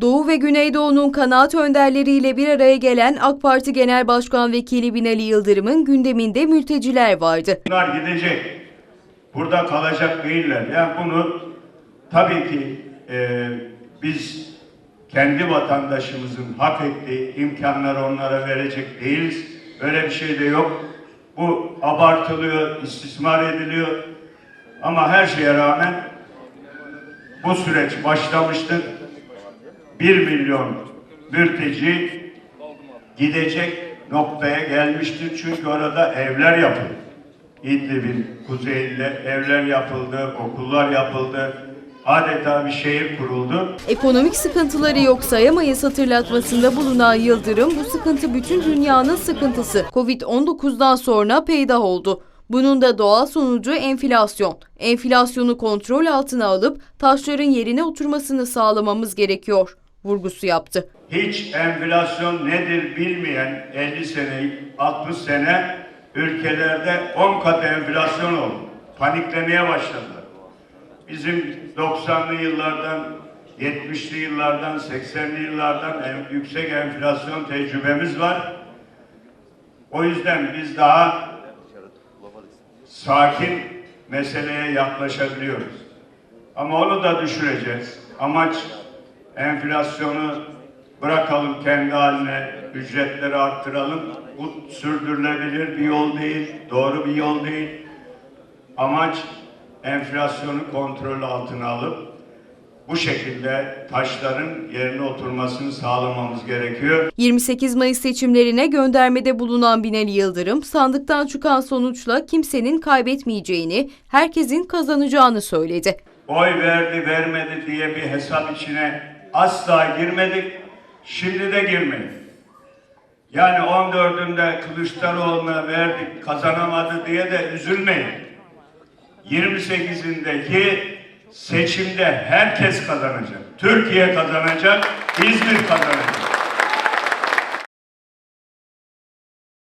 Doğu ve Güneydoğu'nun kanaat önderleriyle bir araya gelen AK Parti Genel Başkan Vekili Binali Yıldırım'ın gündeminde mülteciler vardı. Bunlar gidecek. Burada kalacak değiller. Yani bunu tabii ki e, biz kendi vatandaşımızın hak ettiği imkanları onlara verecek değiliz. Öyle bir şey de yok. Bu abartılıyor, istismar ediliyor. Ama her şeye rağmen bu süreç başlamıştır. 1 milyon mülteci gidecek noktaya gelmiştir. Çünkü orada evler yapıldı. İdlib'in kuzeyinde evler yapıldı, okullar yapıldı. Adeta bir şehir kuruldu. Ekonomik sıkıntıları yok sayamayız hatırlatmasında bulunan Yıldırım bu sıkıntı bütün dünyanın sıkıntısı. Covid-19'dan sonra peydah oldu. Bunun da doğal sonucu enflasyon. Enflasyonu kontrol altına alıp taşların yerine oturmasını sağlamamız gerekiyor vurgusu yaptı. Hiç enflasyon nedir bilmeyen 50 sene, 60 sene ülkelerde 10 kat enflasyon oldu. Paniklemeye başladılar. Bizim 90'lı yıllardan, 70'li yıllardan, 80'li yıllardan en yüksek enflasyon tecrübemiz var. O yüzden biz daha sakin meseleye yaklaşabiliyoruz. Ama onu da düşüreceğiz. Amaç enflasyonu bırakalım kendi haline, ücretleri arttıralım. Bu sürdürülebilir bir yol değil, doğru bir yol değil. Amaç enflasyonu kontrol altına alıp bu şekilde taşların yerine oturmasını sağlamamız gerekiyor. 28 Mayıs seçimlerine göndermede bulunan Binali Yıldırım, sandıktan çıkan sonuçla kimsenin kaybetmeyeceğini, herkesin kazanacağını söyledi. Oy verdi vermedi diye bir hesap içine asla girmedik. Şimdi de girmedik. Yani 14'ünde Kılıçdaroğlu'na verdik kazanamadı diye de üzülmeyin. 28'indeki seçimde herkes kazanacak. Türkiye kazanacak, İzmir kazanacak.